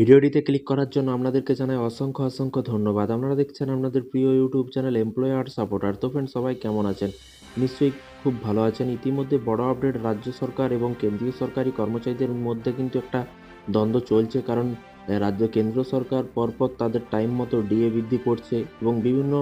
ভিডিওটিতে ক্লিক করার জন্য আপনাদেরকে জানাই অসংখ্য অসংখ্য ধন্যবাদ। আপনারা দেখছেন আপনাদের প্রিয় ইউটিউব চ্যানেল এমপ্লয়ার সাপোর্টার তো ফ্রেন্ড সবাই কেমন আছেন? নিশ্চয়ই খুব ভালো আছেন। ইতিমধ্যে বড় আপডেট রাজ্য সরকার এবং কেন্দ্রীয় সরকারি কর্মচারীদের মধ্যে কিন্তু একটা দ্বন্দ্ব চলছে। কারণ রাজ্য কেন্দ্র সরকার পরপর তাদের টাইম মতো ডিএ বৃদ্ধি করছে এবং বিভিন্ন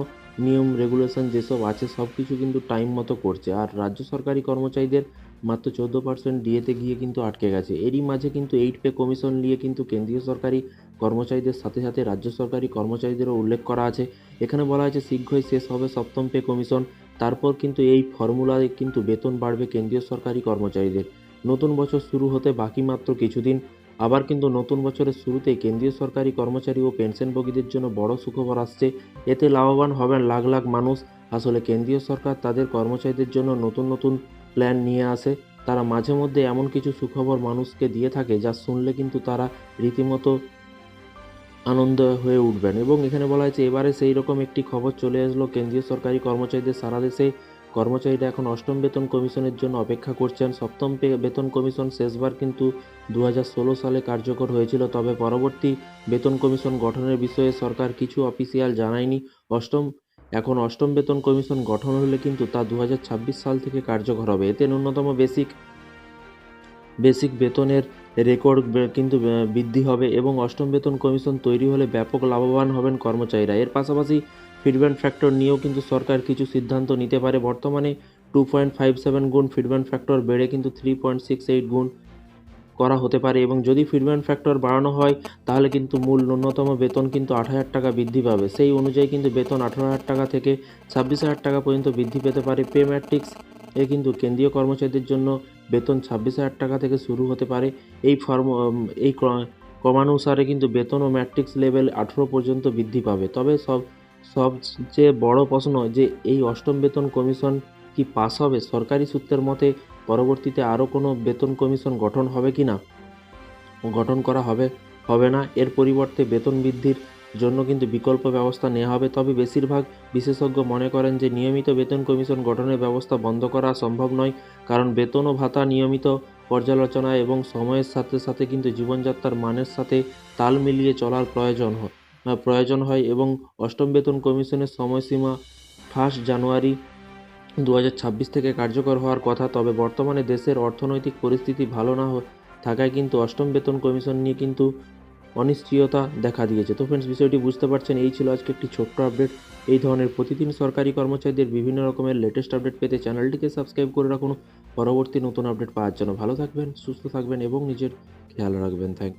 নিয়ম রেগুলেশন যেসব আছে সব কিছু কিন্তু টাইম মতো করছে। আর রাজ্য সরকারি কর্মচারীদের মাত্র চোদ্দ পার্সেন্ট ডিএতে গিয়ে কিন্তু আটকে গেছে। এরই মাঝে কিন্তু এইট পে কমিশন নিয়ে কিন্তু কেন্দ্রীয় সরকারি কর্মচারীদের সাথে সাথে রাজ্য সরকারি কর্মচারীদেরও উল্লেখ করা আছে। এখানে বলা আছে শীঘ্রই শেষ হবে সপ্তম পে কমিশন তারপর কিন্তু এই ফর্মুলায় কিন্তু বেতন বাড়বে কেন্দ্রীয় সরকারি কর্মচারীদের। নতুন বছর শুরু হতে বাকি মাত্র কিছুদিন। আবার কিন্তু নতুন বছরের শুরুতেই কেন্দ্রীয় সরকারি কর্মচারী ও পেনশনভোগীদের জন্য বড় সুখবর আসছে। এতে লাভবান হবেন লাখ লাখ মানুষ। আসলে কেন্দ্রীয় সরকার তাদের কর্মচারীদের জন্য নতুন নতুন প্ল্যান নিয়ে আসে। তারা মাঝে মধ্যে এমন কিছু সুখবর মানুষকে দিয়ে থাকে যা শুনলে কিন্তু তারা রীতিমতো আনন্দ হয়ে উঠবেন। এবং এখানে বলা হয়েছে, এবারে সেই রকম একটি খবর চলে আসলো। কেন্দ্রীয় সরকারি কর্মচারীদের সারা দেশে কর্মচারীরা এখন অষ্টম বেতন কমিশনের জন্য অপেক্ষা করছেন। সপ্তম বেতন কমিশন শেষবার কিন্তু দু হাজার ষোলো সালে কার্যকর হয়েছিল। তবে পরবর্তী বেতন কমিশন গঠনের বিষয়ে সরকার কিছু অফিসিয়াল জানায়নি। অষ্টম এখন অষ্টম বেতন কমিশন গঠন হলে কিন্তু তা দু হাজার ছাব্বিশ সাল থেকে কার্যকর হবে। এতে ন্যূনতম বেসিক বেসিক বেতনের রেকর্ড কিন্তু বৃদ্ধি হবে এবং অষ্টম বেতন কমিশন তৈরি হলে ব্যাপক লাভবান হবেন কর্মচারীরা। এর পাশাপাশি ফিডব্যান্ড ফ্যাক্টর নিয়েও কিন্তু সরকার কিছু সিদ্ধান্ত নিতে পারে। বর্তমানে টু পয়েন্ট ফাইভ সেভেন গুণ ফিডব্যান্ড ফ্যাক্টর বেড়ে কিন্তু থ্রি পয়েন্ট সিক্স এইট গুণ করা হতে পারে এবং যদি ফিডব্যাক ফ্যাক্টর বাড়ানো হয়, তাহলে কিন্তু মূল ন্যূনতম বেতন কিন্তু আট হাজার টাকা বৃদ্ধি পাবে। সেই অনুযায়ী কিন্তু বেতন আঠারো হাজার টাকা থেকে ছাব্বিশ হাজার টাকা পর্যন্ত বৃদ্ধি পেতে পারে। পে ম্যাট্রিক্স এ কিন্তু কেন্দ্রীয় কর্মচারীদের জন্য বেতন ছাব্বিশ হাজার টাকা থেকে শুরু হতে পারে। এই ফর্ম এই ক্রমানুসারে কিন্তু বেতন ও ম্যাট্রিক্স লেভেল আঠেরো পর্যন্ত বৃদ্ধি পাবে। তবে সব, সবচেয়ে বড় প্রশ্ন যে, এই অষ্টম বেতন কমিশন কি পাস হবে? সরকারি সূত্রের মতে, পরবর্তীতে আরও কোনো বেতন কমিশন গঠন হবে কি না? গঠন করা হবে হবে না। এর পরিবর্তে বেতন বৃদ্ধির জন্য কিন্তু বিকল্প ব্যবস্থা নেওয়া হবে। তবে বেশিরভাগ বিশেষজ্ঞ মনে করেন যে, নিয়মিত বেতন কমিশন গঠনের ব্যবস্থা বন্ধ করা সম্ভব নয়। কারণ বেতন ও ভাতা নিয়মিত পর্যালোচনা এবং সময়ের সাথে সাথে কিন্তু জীবনযাত্রার মানের সাথে তাল মিলিয়ে চলার প্রয়োজন হয় প্রয়োজন হয় এবং অষ্টম বেতন কমিশনের সময়সীমা ফার্স্ট জানুয়ারি দু হাজার ছাব্বিশ থেকে কার্যকর হওয়ার কথা, তবে বর্তমানে দেশের অর্থনৈতিক পরিস্থিতি ভালো না থাকায় কিন্তু অষ্টম বেতন কমিশন নিয়ে কিন্তু অনিশ্চয়তা দেখা দিয়েছে। তো ফ্রেন্ডস বিষয়টি বুঝতে পারছেন, এই ছিল আজকে একটি ছোট্ট আপডেট এই ধরনের প্রতিদিন সরকারি কর্মচারীদের বিভিন্ন রকমের লেটেস্ট আপডেট পেতে চ্যানেলটিকে সাবস্ক্রাইব করে রাখুন। পরবর্তী নতুন আপডেট পাওয়ার জন্য ভালো থাকবেন, সুস্থ থাকবেন এবং নিজের খেয়াল রাখবেন। থ্যাংক